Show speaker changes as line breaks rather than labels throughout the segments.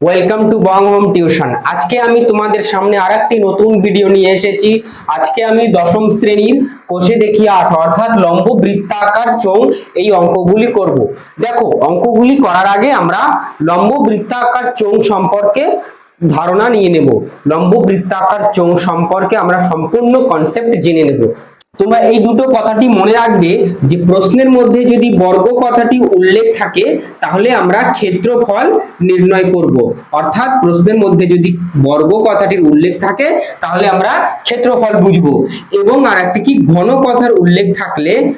Welcome to bong home tuition আজকে আমি তোমাদের সামনে আরেকটি নতুন ভিডিও নিয়ে এসেছি। আজকে আমি দশম শ্রেণির কোষে দেখি আট, অর্থাৎ লম্ব বৃত্তাকার চোঙ এই অঙ্কগুলি করব। দেখো, অঙ্কগুলি করার আগে আমরা লম্ব বৃত্তাকার চোঙ সম্পর্কে ধারণা নিয়ে নেব। লম্ব বৃত্তাকার চোঙ সম্পর্কে আমরা সম্পূর্ণ কনসেপ্ট জেনে নেব। তোমরা এই দুটো কথাটি মনে রাখবে যে প্রশ্নের মধ্যে যদি বর্গ কথাটি উল্লেখ থাকে, তাহলে আমরা ক্ষেত্রফল নির্ণয় করব। অর্থাৎ প্রশ্নের মধ্যে যদি বর্গ কথাটির উল্লেখ থাকে, তাহলে আমরা ক্ষেত্রফল বুঝব। এবং আর একটি কি, ঘন কথার উল্লেখ থাকলে,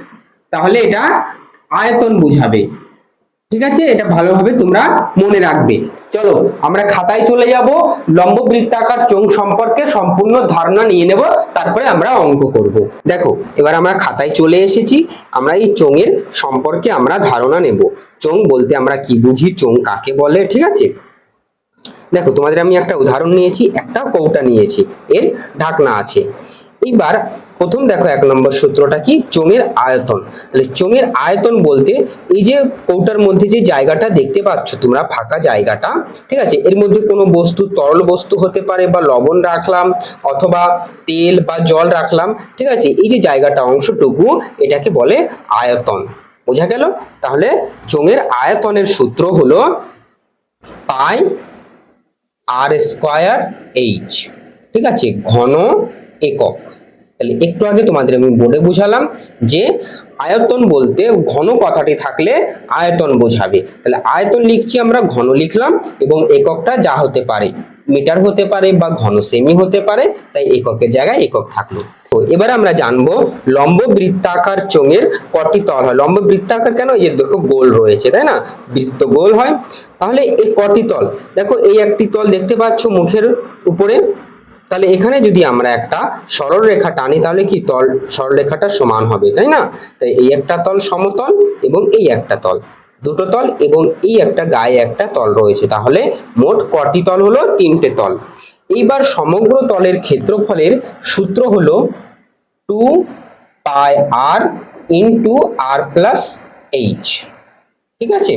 তাহলে এটা আয়তন বোঝাবে। ঠিক আছে? এটা ভালোভাবে তোমরা মনে রাখবে। চলো, আমরা খাতায় চলে যাব। লম্ব বৃত্তাকার চোঙ সম্পর্কে সম্পূর্ণ ধারণা নিয়ে নেব, তারপরে আমরা অঙ্ক করব। দেখো, এবার আমরা খাতায় চলে এসেছি। আমরা এই চোঙের সম্পর্কে আমরা ধারণা নেব। চোঙ বলতে আমরা কি বুঝি? চোঙ কাকে বলে? ঠিক আছে? দেখো, তোমাদের আমি একটা উদাহরণ নিয়েছি একটা কৌটা নিয়েছি। এর ঢাকনা আছে। এইবার প্রথম দেখো এক নম্বর সূত্রটা কি? চোঙের আয়তন। তাহলে চোঙের আয়তন বলতে এই যে কৌটার মধ্যে যে জায়গাটা দেখতে পাচ্ছ তোমরা, ফাঁকা জায়গাটা, ঠিক আছে? এর মধ্যে কোনো বস্তু, তরল বস্তু হতে পারে বা লবণ রাখলাম অথবা তেল বা জল রাখলাম, ঠিক আছে? এই যে জায়গাটা, অংশটুকু এটাকে বলে আয়তন। বোঝা গেল? তাহলে চোঙের আয়তনের সূত্র হলো পাই আর স্কোয়ার এইচ, ঠিক আছে? ঘন একক। তাহলে একটু আগে তোমাদের আমি বোর্ডে বুঝালাম যে আয়তন বলতে ঘন কথাটি থাকলে আয়তন বোঝাবে। তাহলে আয়তন লিখছি আমরা, ঘন লিখলাম এবং এককটা যা হতে পারে, মিটার হতে পারে বা ঘন সেমি হতে পারে, তাই এককের জায়গায় একক থাকল। তো এবার আমরা জানব লম্ব বৃত্তাকার চোঙের কটি তল হয়। লম্ব বৃত্তাকার কেন? এই যে দেখো গোল রয়েছে, তাই না? বৃত্ত গোল হয়। তাহলে এই কটি তল, দেখো এই একটি তল দেখতে পাচ্ছ মুখের উপরে তাহলে এখানে যদি আমরা একটা সরল রেখা টানি, তাহলে কি তল সরল রেখাটা সমান হবে, তাই না? তাই এই একটা তল সমতল এবং এই একটা তল। দুটো তল এবং এই একটা গায়ে একটা তল রয়েছে। তাহলে মোট কটি তল হলো? তিনটে তল। এইবার সমগ্র তলের ক্ষেত্রফলের সূত্র হলো two pi r into r plus h. ঠিক আছে?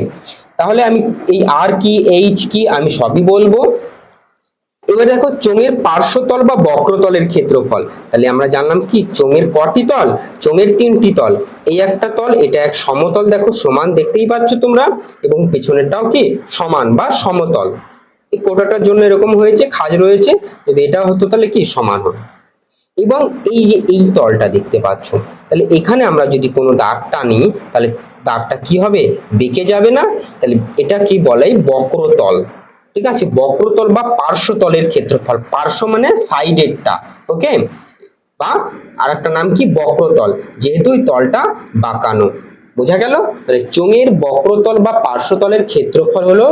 তাহলে আমি এই আর কি, এইচ কি আমি সবই বলব। এবার দেখো চোঙের পার্শ্বতল বা বক্রতলের ক্ষেত্রফল। তাহলে আমরা জানলাম কি? চোঙের কটি তল? চোঙের তিনটি তল। এই একটা তল, এটা এক সমতল, দেখো সমান দেখতেই পাচ্ছ তোমরা। এবং পেছনেরটাও কি? সমান বা সমতল। এই কোটাটার জন্য এরকম হয়েছে, খাজ রয়েছে। যদি এটা হতো তাহলে কি? সমান হতো এবং এই যে এই তলটা দেখতে পাচ্ছ, তাহলে এখানে আমরা যদি কোনো দাগ টানি তাহলে দাগটা কি হবে? বেঁকে যাবে না। তাহলে এটা কি বলে? বক্রতল। ঠিক আছে? বক্রতল বা পার্শ্বতলের ক্ষেত্রফল। পার্শ্ব মানে সাইডেরটা, ওকে? বা আরেকটা নাম কি? বক্রতল। যেহেতু তলটা বাঁকানো। বোঝা গেল? তাহলে চোঙের বক্রতল বা পার্শ্বতলের ক্ষেত্রফল হলো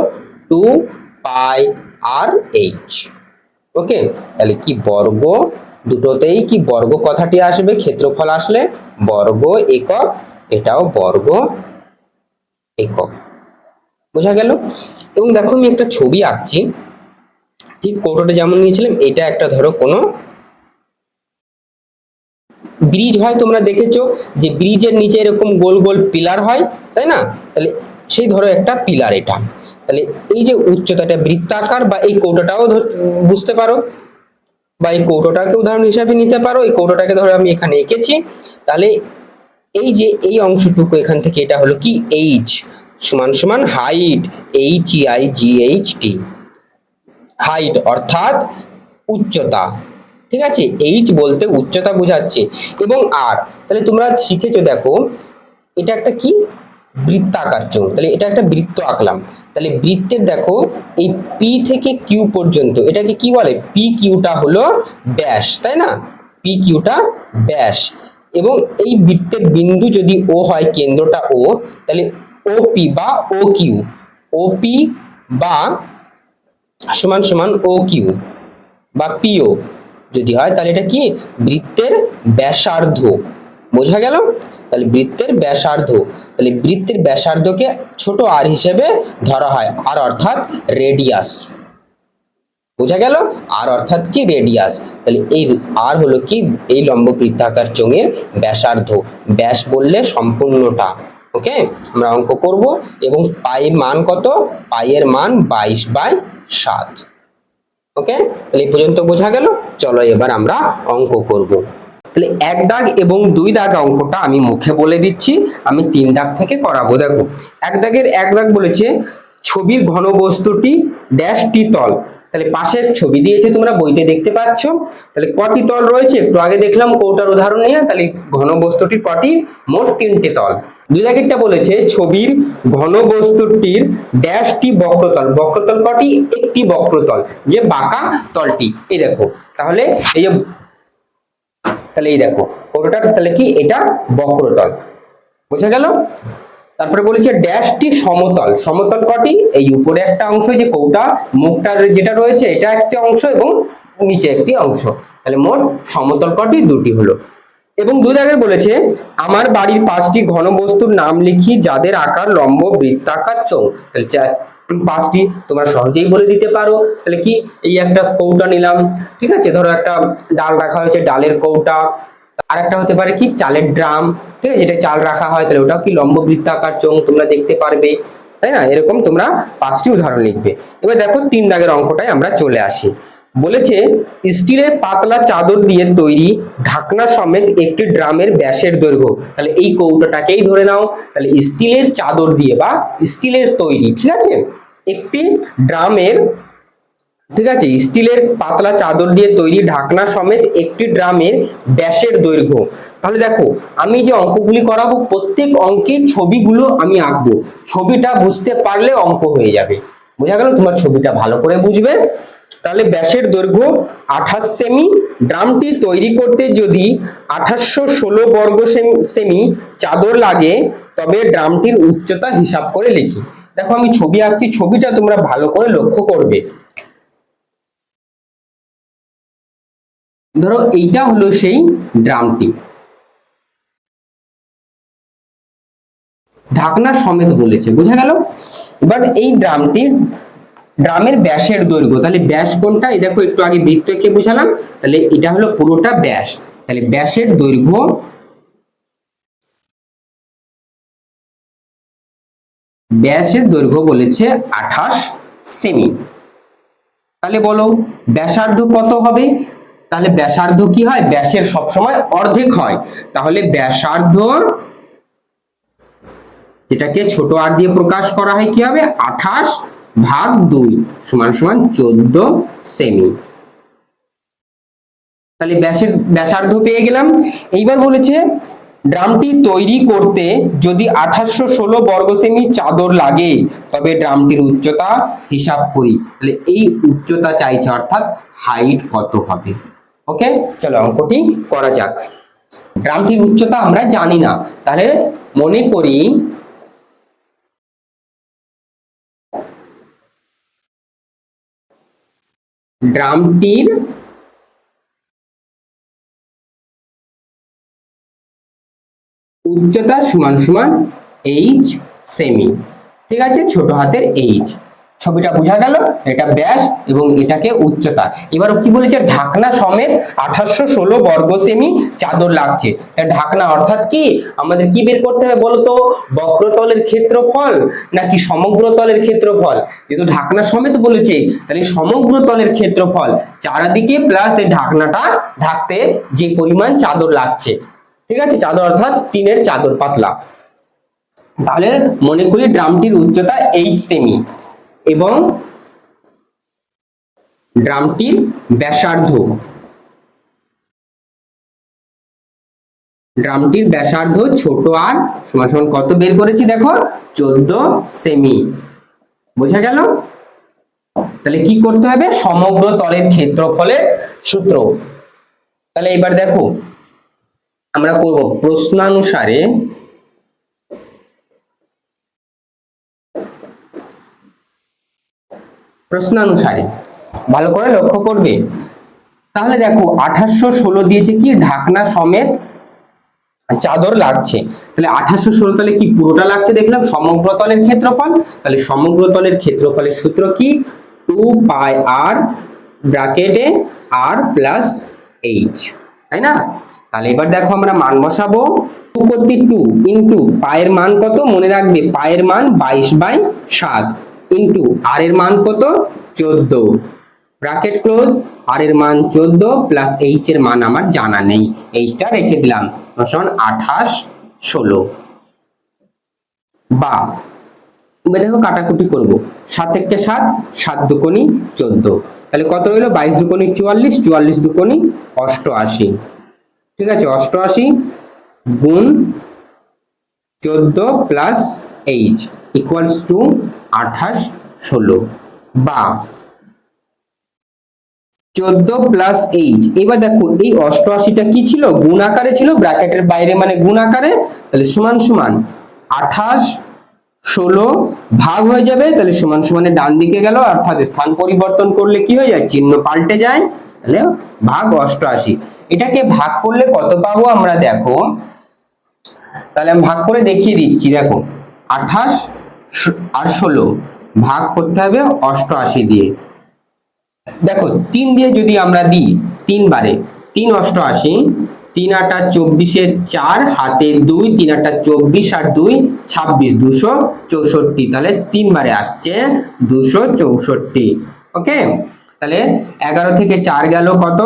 টু পাই আর এইচ। ওকে? তাহলে কি বর্গ? দুটোতেই কি বর্গ কথাটি আসবে? ক্ষেত্রফল আসলে বর্গ একক, এটাও বর্গ একক। বোঝা গেল? এবং দেখো আমি একটা ছবি আঁকছি। ঠিক কৌটোটা যেমন নিয়েছিলাম, এটা একটা ধরো কোনো ব্রিজ হয়, তোমরা দেখেছ? যে ব্রিজের নিচে এরকম গোল গোল পিলার হয়, তাই না? তাহলে সেই ধরো একটা পিলার এটা। তাহলে এই যে উচ্চতাটা বৃত্তাকার বা এই কৌটোটাও বুঝতে পারো? বা এই কৌটোটাকে উদাহরণ হিসাবে নিতে পারো, এই কৌটোটাকে ধরো আমি এখানে এঁকেছি। তাহলে এই যে এই অংশটুকু এখান থেকে এটা হলো কি? এইচ সমান সমান height h i g h t height অর্থাৎ উচ্চতা। ঠিক আছে? এইচ বলতে উচ্চতা বোঝাচ্ছে। এবং আর তাহলে তোমরা শিখেছো দেখো, এটা একটা কি? বৃত্তাকার চোঙ। তাহলে এটা একটা বৃত্ত আঁকলাম। তাহলে বৃত্তের দেখো, এই পি থেকে কিউ পর্যন্ত, এটাকে কি বলে? পি কিউটা হলো ব্যাস, তাই না? পি কিউটা ব্যাস। এবং এই বৃত্তের বিন্দু যদি ও হয়, কেন্দ্রটা ও তাহলে ও পি বা ও কিউ ও পি বা সমান সমান ও কিউ বা পিও যদি হয়, তাহলে এটা কি? বৃত্তের ব্যাসার্ধ। বোঝা গেল? তাহলে বৃত্তের ব্যাসার্ধ। তাহলে বৃত্তের ব্যাসার্ধকে ছোট আর হিসেবে ধরা হয়। আর অর্থাৎ রেডিয়াস বোঝা গেল? আর অর্থাৎ কি? রেডিয়াস তাহলে এই আর হলো কি? এই লম্ব বৃত্তাকার চোঙের ব্যাসার্ধ। ব্যাস বললে সম্পূর্ণটা। ওকে আমরা অঙ্ক করব এবং পায়ের মান কত? পায়ের মান বাইশ বাই সাত। ওকে তাহলে এই পর্যন্ত বোঝা গেল। চলো এবার আমরা অঙ্ক করব। তাহলে এক দাগ এবং দুই দাগ অঙ্কটা আমি মুখে বলে দিচ্ছি। আমি তিন দাগ থেকে করাবো। দেখো, এক দাগের এক দাগ বলেছে, ছবির ঘনবস্তুটি ড্যাশটি তল। তাহলে পাশের ছবি দিয়েছে তোমরা, বইতে দেখতে পাচ্ছ। তাহলে কটি তল রয়েছে? একটু আগে দেখলাম কৌটার উদাহরণ নিয়ে। তাহলে ঘনবস্তুটির কটি? মোট তিনটে তল। দুই দাগেরটা বলেছে, ছবির ঘনবস্তুটির ড্যাশটি বক্রতল। বক্রতল কটি? একটি বক্রতল, যে বাঁকা তলটি। এই দেখো, তাহলে এই যে, তাহলে এই দেখো, পুরোটা তাহলে কি? এটা বক্রতল। বোঝা গেল? তারপরে বলেছে ড্যাশটি সমতল। সমতল কটি? এই উপরে একটা অংশ যে কৌটা, মুখটার যেটা রয়েছে, এটা একটা অংশ এবং নিচে একটি অংশ। তাহলে মোট সমতল কটি? দুটি হলো। এবং দুই দাগে বলেছে, আমার বাড়ির পাঁচটি ঘনবস্তুর নাম লিখি, যাদের আকার লম্ব, বৃত্তাকার তাহলে পাঁচটি তোমরা সহজেই বলে দিতে পারো। তাহলে কি, এই একটা কৌটা নিলাম, ঠিক আছে? ধরো একটা ডাল রাখা হয়েছে, ডালের কৌটা। আর একটা হতে পারে কি, চালের ড্রাম, ঠিক আছে? যেটা চাল রাখা হয়, তাহলে ওটাও কি লম্ব, বৃত্তাকার চোখ তোমরা দেখতে পারবে, তাই না? এরকম তোমরা পাঁচটি উদাহরণ লিখবে। এবার দেখো, তিন দাগের অঙ্কটায় আমরা চলে আসি। বলেছে, স্টিলের পাতলা চাদর দিয়ে তৈরি ঢাকনা সমেত একটি ড্রামের ব্যাসের দৈর্ঘ্য। তাহলে এই কৌটোটাকেই ধরে নাও। তাহলে স্টিলের চাদর দিয়ে বা স্টিলের তৈরি, ঠিক আছে? একটি ড্রামের, ঠিক আছে? স্টিলের পাতলা চাদর দিয়ে তৈরি ঢাকনা সমেত একটি ড্রামের ব্যাসের দৈর্ঘ্য। তাহলে দেখো, আমি যে অঙ্কগুলি করাবো, প্রত্যেক অঙ্কের ছবিগুলো আমি আঁকবো। ছবিটা বুঝতে পারলে অঙ্ক হয়ে যাবে। বোঝা গেল? তোমার ছবিটা ভালো করে বুঝবে। তাহলে ব্যাসের দৈর্ঘ্য আঠাশ সেমি, ড্রামটি তৈরি করতে যদি আঠাশশো ষোলো বর্গ সেমি চাদর লাগে, তবে ড্রামটির উচ্চতা হিসাব করে লিখি। দেখো আমি ছবি আঁকছি, ছবিটা তোমরা ভালো করে লক্ষ্য করবে। ধরো এইটা হলো সেই ড্রামটি। ঢাকনা সমেত বলেছে, বোঝা গেল? এবার এই ড্রামটির ড্রামের ব্যাসের দৈর্ঘ্য। তাহলে ব্যাস কোনটা? এই দেখো, একটু আগে বৃত্ত এঁকে বুঝালাম। তাহলে এটা হলো পুরোটা ব্যাস। তাহলে ব্যাসের দৈর্ঘ্য ব্যাসের দৈর্ঘ্য বলেছে আঠাশ সেমি। তাহলে বলো, ব্যাসার্ধ কত হবে? তাহলে ব্যাসার্ধ কি হয়? ব্যাসের সবসময় অর্ধেক হয়। তাহলে ব্যাসার্ধ যেটাকে ছোট আর দিয়ে প্রকাশ করা হয় কি হবে? আঠাশ ভাগ দুই সমান সমান চোদ্দ সেমি তাহলে ব্যাসের ব্যাসার্ধ পেয়ে গেলাম। এইবার বলেছে, ড্রামটি তৈরি করতে যদি আঠাশশো ষোলো বর্গ সেমি চাদর লাগে, তবে ড্রামটির উচ্চতা হিসাব করি। তাহলে এই উচ্চতা চাইছে অর্থাৎ হাইট কত হবে? ওকে চলো অঙ্কটি করা যাক। ড্রামটির উচ্চতা আমরা জানি না। তাহলে মনে করি ড্রামটির উচ্চতা সমান সমান এইচ সেমি ঠিক আছে? ছোট হাতের এইচ ছবিটা বোঝা গেল, এটা ব্যাস এবং এটাকে উচ্চতা। এবার কি বলেছে, ঢাকনা সমেত আঠাশশো ষোলো বর্গ সেমি চাদর লাগছে। ঢাকনা অর্থাৎ কি? আমাদের কি বের করতে হবে বলতো? বক্রতলের ক্ষেত্রফল নাকি সমগ্র তলের ক্ষেত্রফল? যেহেতু ঢাকনা সমেত বলেছে, তাহলে সমগ্র তলের ক্ষেত্রফল চারাদিকে প্লাস এই ঢাকনাটা ঢাকতে যে পরিমাণ চাদর লাগছে। ঠিক আছে? চাদর অর্থাৎ টিনের চাদর পাতলা। তাহলে মনে করি ড্রামটির উচ্চতা এইচ সেমি। এবং ড্রামটির ব্যাসার্ধ। ড্রামটির ব্যাসার্ধ ছোট আর সমান সমান কত বের করেছি দেখো? চোদ্দ সেমি। বোঝা গেল? তাহলে কি করতে হবে? সমগ্র তলের ক্ষেত্রফলের সূত্র। তাহলে এবার দেখো, আমরা করব প্রশ্নানুসারে প্রশ্নানুসারে। ভালো করে লক্ষ্য করবে। তাহলে দেখো আঠাশশো ষোলো দিয়েছে কি? ঢাকনা সমেত চাদর লাগছে। তাহলে আঠাশশো ষোলো তাহলে কি পুরোটা লাগছে? দেখলাম সমগ্র তলের ক্ষেত্রফল। তাহলে সমগ্র তলের ক্ষেত্রফলের সূত্র কি? টু পাই আর ব্র্যাকেটে আর প্লাস এইচ। তাই না? তাহলে এবার দেখো আমরা মান বসাবো। টু করতে টু ইন্টু পায়ের মান কত? মনে রাখবে পায়ের মান বাইশ বাই সাত। ইন্টু আর এর মান কত? চোদ্দ। ব্র্যাকেট ক্লোজ আর এর মান চোদ্দ, প্লাস এইচ এর মান আমার জানা নেই। এইচটা রেখে দিলাম আঠাশ ষোলো। বা দেখো কাটাকুটি করব। সাত একে সাত সাত দুকোনি চোদ্দ। তাহলে কত হইল বাইশ দুকোনি চুয়াল্লিশ চুয়াল্লিশ দুকোনি অষ্টআশি। ঠিক আছে, অষ্টআশি গুণ চোদ্দ প্লাস এইচ ইকুয়ালস টু আঠাশ, ষোলো বা চোদ্দ প্লাস এইচ এবার দেখো, এই অষ্টআশিটা কি ছিল? গুণ আকারে ছিল, ব্র্যাকেটের বাইরে মানে গুণ আকারে, তাহলে সমান সমান আঠাশ, ষোলো ভাগ হয়ে যাবে, তাহলে সমান সমানে ডান দিকে গেল, অর্থাৎ স্থান পরিবর্তন করলে কি হয়ে যায়? চিহ্ন পাল্টে যায়, তাহলে ভাগ অষ্টআশি। এটাকে ভাগ করলে কত পাবো আমরা? দেখো, তাহলে আমি ভাগ করে দেখিয়ে দিচ্ছি, দেখো, আঠাশ আর ষোলো ভাগ করতে হবে অষ্টআশি দিয়ে। দেখো, তিন দিয়ে যদি আমরা দিই তিনবারে তিন অষ্টআশি, তিন আটা চব্বিশের চার, হাতে দুই, তিন আটা চব্বিশ আর দুই, ছাব্বিশ, দুশো চৌষট্টি। তাহলে তিনবারে আসছে দুশো চৌষট্টি, ওকে? তাহলে এগারো থেকে চার গেল কত?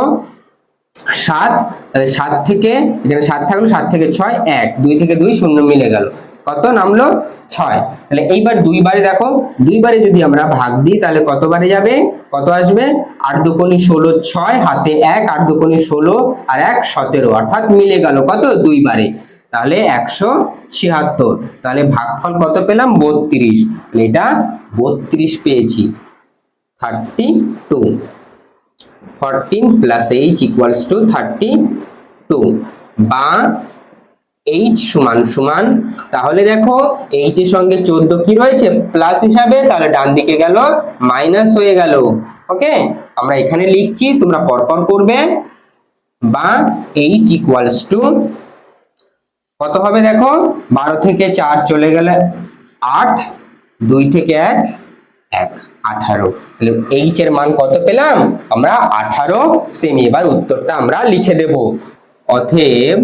সাত। তাহলে সাত থেকে, এখানে সাত থাকল সাত থেকে ছয়, এক। দুই থেকে দুই শূন্য মিলে গেল। কত নামলো? ছয়। তাহলে এইবার দুইবারে দেখো, দুইবারে যদি আমরা ভাগ দিই, তাহলে কতবারে যাবে? কত আসবে? আট দুকোনি ষোলো ছয়, হাতে এক, আট দুকোনি ষোলো আর এক সতেরো। অর্থাৎ মিলে গেল কত? দুইবারে। তাহলে একশো ছিয়াত্তর। তাহলে ভাগফল কত পেলাম? বত্রিশ। তাহলে এটা বত্রিশ পেয়েছি। Thirty two fourteen plus h equals two thirty two বা এইচ সমান সমান, তাহলে দেখো এইচ এর সঙ্গে চোদ্দ কি রয়েছে? প্লাস হিসাবে তাহলে ডান দিকে গেল মাইনাস হয়ে গেল। ওকে আমরা এখানে লিখছি, তোমরা পরপর করবে। বা এইচ ইকুয়ালস টু কত হবে দেখো? বারো থেকে চার চলে গেলে আট, দুই থেকে এক এক, আঠারো। তাহলে এইচ এর মান কত পেলাম? আমরা আঠারো। সেমি এবার উত্তরটা আমরা লিখে দেব। অতএব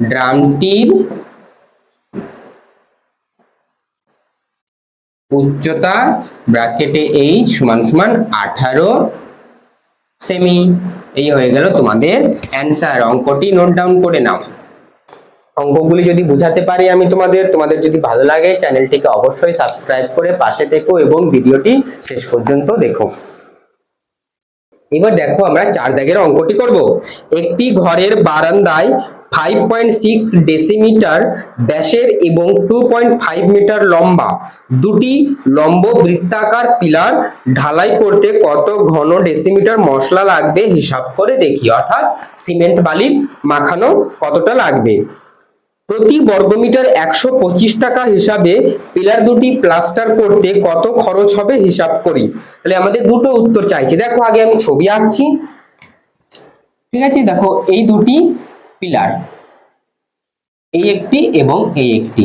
ড্রামটির উচ্চতা ব্র্যাকেটে এইচ সমান সমান আঠারো। সেমি এই হয়ে গেল তোমাদের অ্যান্সার অঙ্কটি নোট ডাউন করে নাও। অঙ্কগুলি যদি বুঝাতে পারি আমি তোমাদের তোমাদের যদি ভালো লাগে, চ্যানেলটিকে অবশ্যই সাবস্ক্রাইব করে পাশে থেকো এবং ভিডিওটি শেষ পর্যন্ত দেখো। এবার দেখো আমরা চার দাগের অঙ্কটি করব। একটি ঘরের বারান্দায় ফাইভ পয়েন্ট সিক্স ডেসিমিটার ব্যাসের এবং টু পয়েন্ট ফাইভ মিটার লম্বা। দুটি লম্ব বৃত্তাকার পিলার ঢালাই করতে কত ঘন ডেসিমিটার মশলা লাগবে হিসাব করে দেখি। অর্থাৎ সিমেন্ট বালির মাখানো কতটা লাগবে? প্রতি বর্গমিটার একশো পঁচিশ টাকা হিসাবে পিলার দুটি প্লাস্টার করতে কত খরচ হবে হিসাব করি। তাহলে আমাদের দুটো উত্তর চাইছে। দেখো, আগে আমি ছবি আঁকছি। ঠিক আছে, দেখো, এই দুটি পিলার এই একটি এবং এই একটি।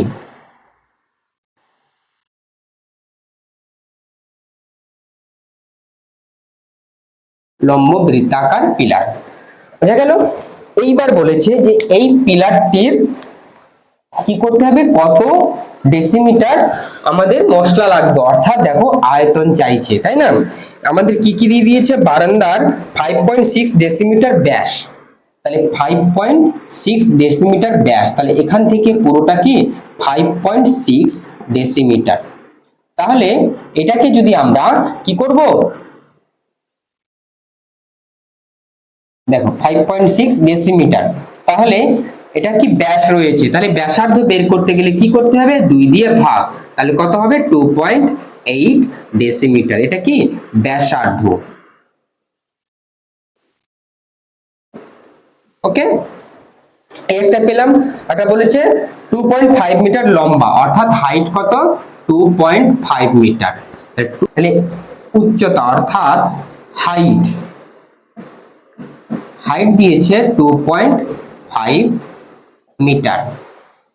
লম্ব বৃত্তাকার পিলার বোঝা গেল? এইবার বলেছে যে এই পিলারটির কি করতে হবে? কত ডেসিমিটার আমাদের মশলা লাগবে? অর্থাৎ দেখো, আয়তন চাইছে, তাই না? আমাদের কি কি দিয়ে দিয়েছে? বারান্দার ফাইভ পয়েন্ট সিক্স ডেসিমিটার ব্যাস তাহলে ফাইভ পয়েন্ট সিক্স ডেসিমিটার ব্যাস তাহলে এখান থেকে পুরোটা কি? ফাইভ পয়েন্ট সিক্স ডেসিমিটার তাহলে এটাকে যদি আমরা কি করব? দেখো ফাইভ পয়েন্ট সিক্স ডেসিমিটার তাহলে এটা কি ব্যাস রয়েছে? তাহলে ব্যাসার্ধ বের করতে গেলে কি করতে হবে? দুই দিয়ে ভাগ। তাহলে কত হবে? টু পয়েন্ট এইট ডেসিমিটার এটা কি? ব্যাসার্ধ। ওকে একটা পেলাম। এটা বলেছে টু পয়েন্ট ফাইভ মিটার লম্বা, অর্থাৎ হাইট কত? টু পয়েন্ট ফাইভ মিটার তাহলে উচ্চতা, অর্থাৎ হাইট হাইট দিয়েছে টু পয়েন্ট ফাইভ মিটার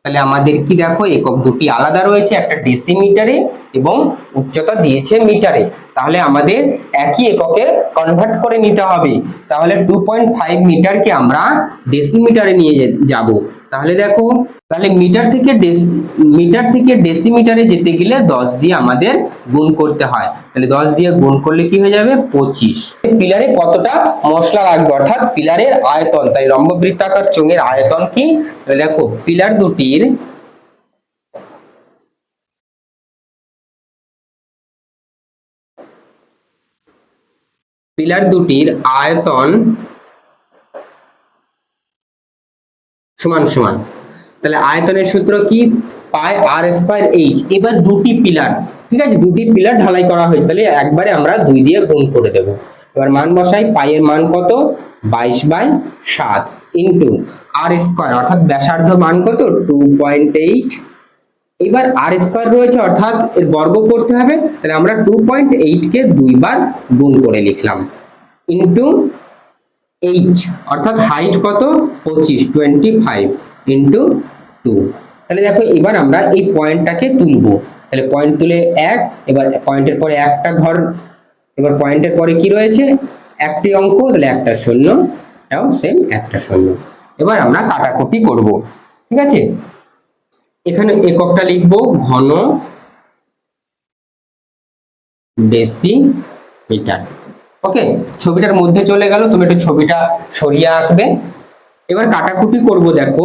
তাহলে আমাদের কি দেখো, একক দুটি আলাদা রয়েছে, একটা ডেসিমিটারে এবং উচ্চতা দিয়েছে মিটারে তাহলে আমাদের একই এককে কনভার্ট করে নিতে হবে। তাহলে টু পয়েন্ট ফাইভ মিটারকে আমরা ডেসিমিটারে নিয়ে যাব। তাহলে দেখো, তাহলে মিটার থেকে মিটার থেকে ডেসিমিটারে যেতে গেলে দশ দিয়ে আমাদের গুণ করতে হয়। তাহলে দশ দিয়ে গুণ করলে কি হয়ে যাবে? পঁচিশ। পিলারে কতটা মশলা লাগবে? অর্থাৎ পিলারের আয়তন তাই রম্ববৃত্তাকার চোঙের আয়তন কি? দেখো, পিলার দুটির পিলার দুটির আয়তন সমান সমান। তাহলে আয়তনের সূত্র কি? Pi r square h. এবার দুটি পিলার, ঠিক আছে? দুটি পিলার ঢালাই করা হয়েছে। তাহলে একবারে আমরা দুই দিয়ে গুণ করে দেব। এবার মান বসাই পাইয়ের মান কত? বাইশ বাই সাত ইন্টু আর স্কয়ার। অর্থাৎ ব্যাসার্ধ মান কত? টু পয়েন্ট এইট এবার আর স্কয়ার রয়েছে, অর্থাৎ এর বর্গ করতে হবে, তাহলে আমরা টু পয়েন্ট এইটকে দুইবার গুণ করে লিখলাম। ইন্টু এইচ অর্থাৎ হাইট কত? পঁচিশ টোয়েন্টি ফাইভ ইন্টু টু তাহলে দেখো, এবার আমরা এই পয়েন্টটাকে তুলবো। তাহলে পয়েন্ট তুলে এক, এবার পয়েন্টের পরে একটা ঘর, এবার পয়েন্টের পরে কি রয়েছে? একটি অঙ্ক, তাহলে একটা শূন্য, এটাও সেম একটা শূন্য। এবার আমরা কাটাকুটি করব। ঠিক আছে? এখানে এককটা লিখব ঘন ডেসি মিটার। ওকে? ছবিটার মধ্যে চলে গেল, তুমি একটু ছবিটা সরিয়ে আঁকবে। এবার কাটাকুটি করব, দেখো।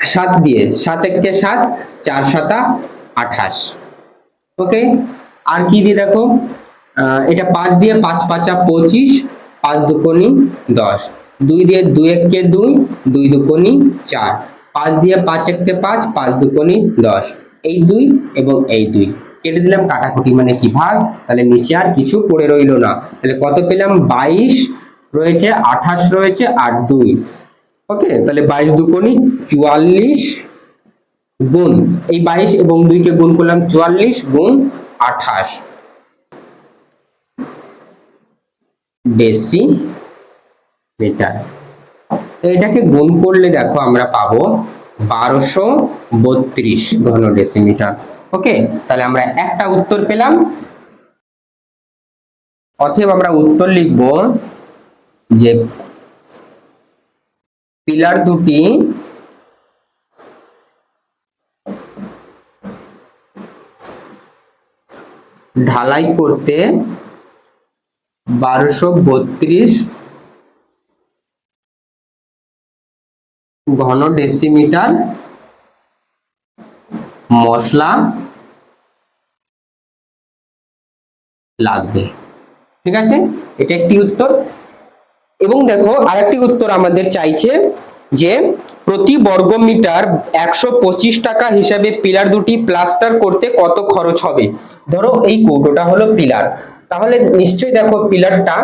সাত দিয়ে, সাত একে সাত, চার সাতা আঠাশ। ওকে? আর কি দিয়ে দেখো? এটা পাঁচ দিয়ে পাঁচ পাঁচা পঁচিশ, পাঁচ দুকোনি দশ। দুই দিয়ে দুই এককে দুই দুই দুকোনি চার। পাঁচ দিয়ে পাঁচ এককে পাঁচ পাঁচ দুকোনি দশ। এই দুই এবং এই দুই। কেটে দিলাম কাটাকুটি মানে কি ভাগ? তাহলে নিচে আর কিছু পড়ে রইল না। তাহলে কত পেলাম? বাইশ রয়েছে, আঠাশ রয়েছে আর দুই। ওকে, তাহলে বাইশ দুকোনি চুয়াল্লিশ গুণ। এই বাইশ এবং দুইকে গুণ করলাম চুয়াল্লিশ গুণ আঠাশ। বেশি মিটার এটাকে গুণ করলে দেখো আমরা পাবো বারোশো বত্রিশ ঘন ডেসিমিটার ওকে? তাহলে আমরা একটা উত্তর পেলাম। অতএব আমরা উত্তর লিখব যে পিলার দুটি ঢালাই করতে বারোশো বত্রিশ ঘন ডেসিমিটার মশলা লাগবে। ঠিক আছে? এটা একটি উত্তর। এবং দেখো, আরেকটি উত্তর আমাদের চাইছে যে প্রতি বর্গ মিটার একশো পঁচিশ টাকা হিসাবে পিলার দুটি প্লাস্টার করতে কত খরচ হবে? ধরো এই কৌটোটা হলো পিলার। তাহলে নিশ্চয়ই দেখো পিলারটা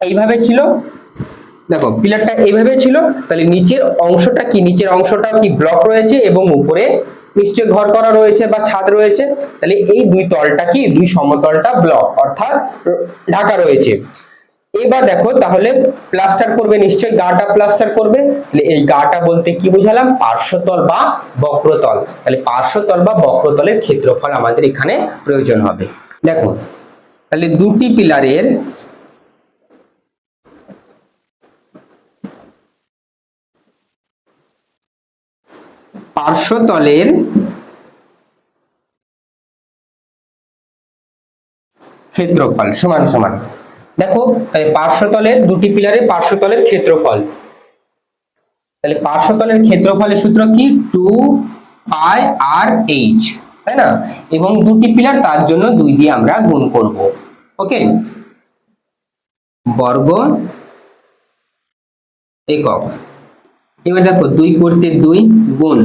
এইভাবে ছিল। দেখো, পিলারটা এইভাবে ছিল, তাহলে নিচের অংশটা কি? নিচের অংশটা কি ব্লক রয়েছে এবং উপরে নিশ্চয়ই ঘর করা রয়েছে বা ছাদ রয়েছে? তাহলে এই দুই তলটা কি? দুই সমতলটা ব্লক অর্থাৎ ঢাকা রয়েছে। এবার দেখো, তাহলে প্লাস্টার করবে, নিশ্চয়ই গাটা প্লাস্টার করবে। তাহলে এই গাটা বলতে কি বুঝালাম? পার্শ্বতল বা বক্রতল। তাহলে পার্শ্বতল বা বক্রতলের ক্ষেত্রফল আমাদের এখানে প্রয়োজন হবে। দেখো, তাহলে দুটি পিলারের পার্শ্বতলের ক্ষেত্রফল সমান সমান। দেখো পার্শ্বতলের দুটি পিলারের পার্শ্বতলের ক্ষেত্রফল। তাহলে পার্শ্বতলের ক্ষেত্রফলের সূত্র কি? টু পাই আর এইচ, তাই না? এবং দুটি পিলার তার জন্য দুই দিয়ে আমরা গুণ করব। ওকে? বর্গ একক। এবার দেখো দুই করতে দুই গুণ।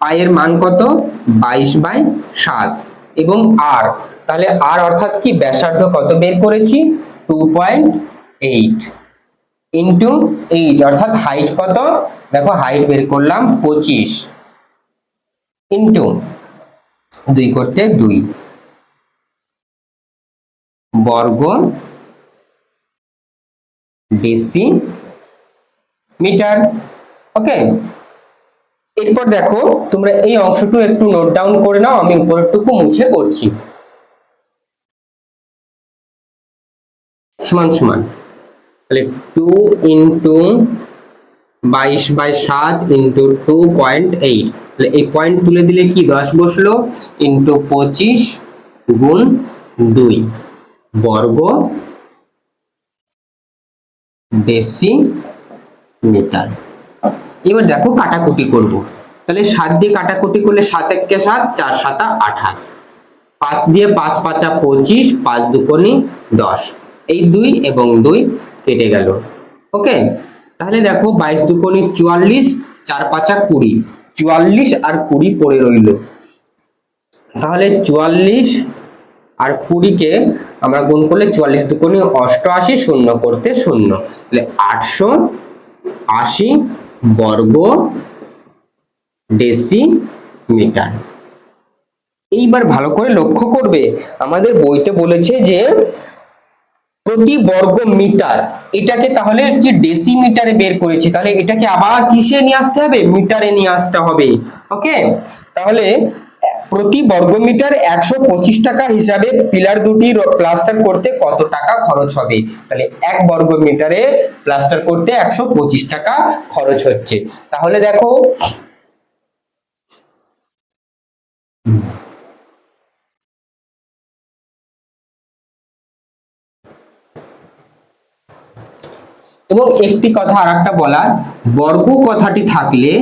পায়ের মান কত? বাইশ বাই সাত। এবং আর, তাহলে আর অর্থাৎ কি? ব্যাসার্ধ কত বের করেছি? Two point eight into h অর্থাৎ হাইট কত? দেখো হাইট বের করলাম পঁচিশ ইন্টু দুই করতে দুই। বর্গ বেশি মিটার। ওকে এরপর দেখো, তোমরা এই অংশটু একটু নোট ডাউন করে নাও, আমি উপরেরটুকু মুছে করছি সমান সমান। তাহলে টু ইন্টু বাইশ বাই সাত ইন্টু টু পয়েন্ট এইট তাহলে এই পয়েন্ট তুলে দিলে কি, দশ বসল? ইন্টু পঁচিশ গুণ দুই। বর্গ ডেসি মিটার। এবার দেখো কাটাকুটি করব। তাহলে সাত দিয়ে কাটাকুটি করলে সাত একে সাত, চার সাতা আঠাশ। পাঁচ দিয়ে পাঁচ পাঁচা পঁচিশ, পাঁচ দুকোনি দশ। এই দুই এবং দুই কেটে গেল। ওকে? তাহলে দেখো বাইশ দুকোনি চুয়াল্লিশ, চার পাঁচা কুড়ি। চুয়াল্লিশ আর কুড়ি পড়ে রইল। তাহলে চুয়াল্লিশ আর কুড়িকে আমরা গুণ করলে চুয়াল্লিশ দুকোনি অষ্টআশি শূন্য করতে শূন্য। তাহলে আটশো আশি বর্গ ডেসিমিটার এইবার ভালো করে লক্ষ্য করবে, আমাদের বইতে বলেছে যে প্রতি বর্গ মিটার, এটাকে তাহলে কি ডেসিমিটারে বের করেছি, তাহলে এটাকে আবার কিসে নিয়ে আসতে হবে? মিটারে নিয়ে আসতে হবে। ওকে তাহলে প্রতি বর্গ মিটার একশো পঁচিশ টাকা হিসাবে পিলার দুটি প্লাস্টার করতে কত টাকা খরচ হবে? তাহলে এক বর্গ মিটারে প্লাস্টার করতে একশো পঁচিশ টাকা খরচ হচ্ছে। তাহলে দেখো, এবং একটি কথা আর একটা বলার বর্গ কথাটি থাকলে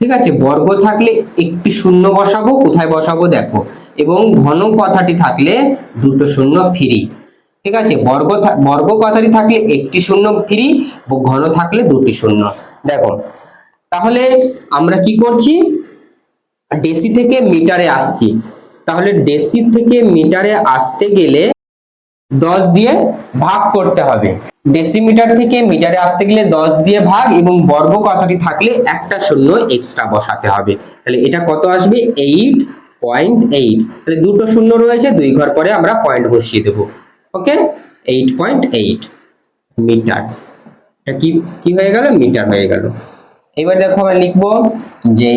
ঠিক আছে? বর্গ থাকলে একটি শূন্য বসাবো, কোথায় বসাবো দেখো। এবং ঘন কথাটি থাকলে দুটো শূন্য ফ্রি ঠিক আছে? বর্গ বর্গ কথাটি থাকলে একটি শূন্য ফ্রি ঘন থাকলে দুটি শূন্য। দেখো, তাহলে আমরা কি করছি? ডেসি থেকে মিটারে আসছি। তাহলে ডেসি থেকে মিটারে আসতে গেলে দশ দিয়ে ভাগ করতে হবে। ডেসিমিটার থেকে মিটারে আসতে গেলে দশ দিয়ে ভাগ এবং বর্গ কথাটি থাকলে একটা শূন্য এক্সট্রা বসাতে হবে। তাহলে এটা কত আসবে? এইট পয়েন্ট এইট তাহলে দুটো শূন্য রয়েছে, দুই ঘর পরে আমরা পয়েন্ট বসিয়ে দেবো। Okay eight point eight meter এটা কি কি হয়ে গেল? মিটার হয়ে গেল। এবার দেখো আমরা লিখব যে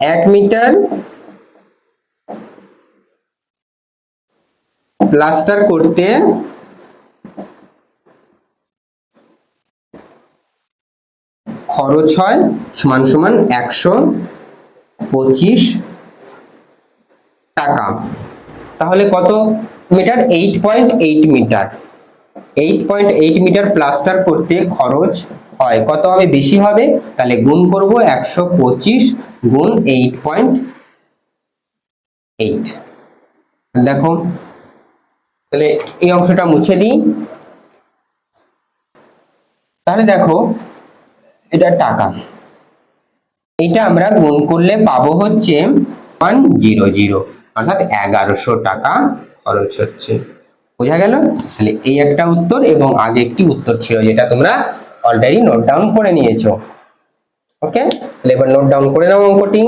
এক মিটার প্লাস্টার করতে খরচ হয় সমান সমান একশো পঁচিশ টাকা। তাহলে কত meter? Eight point eight meter. Eight point eight meter plaster করতে খরচ হয়। কত হবে? বেশি হবে। তাহলে গুণ করব একশো পঁচিশ গুণ এইট পয়েন্ট এইট দেখো তাহলে এই অংশটা মুছে দিই। তাহলে দেখো, এটা টাকা। এটা আমরা গুণ করলে পাবো হচ্ছে ওয়ান জিরো জিরো অর্থাৎ এগারোশো টাকা খরচ হচ্ছে। বোঝা গেল? তাহলে এই একটা উত্তর এবং আগে একটি উত্তর ছিল যেটা তোমরা অলরেডি নোট ডাউন করে নিয়েছো। ওকে তাহলে এবার নোট ডাউন করে নাও অঙ্কটি।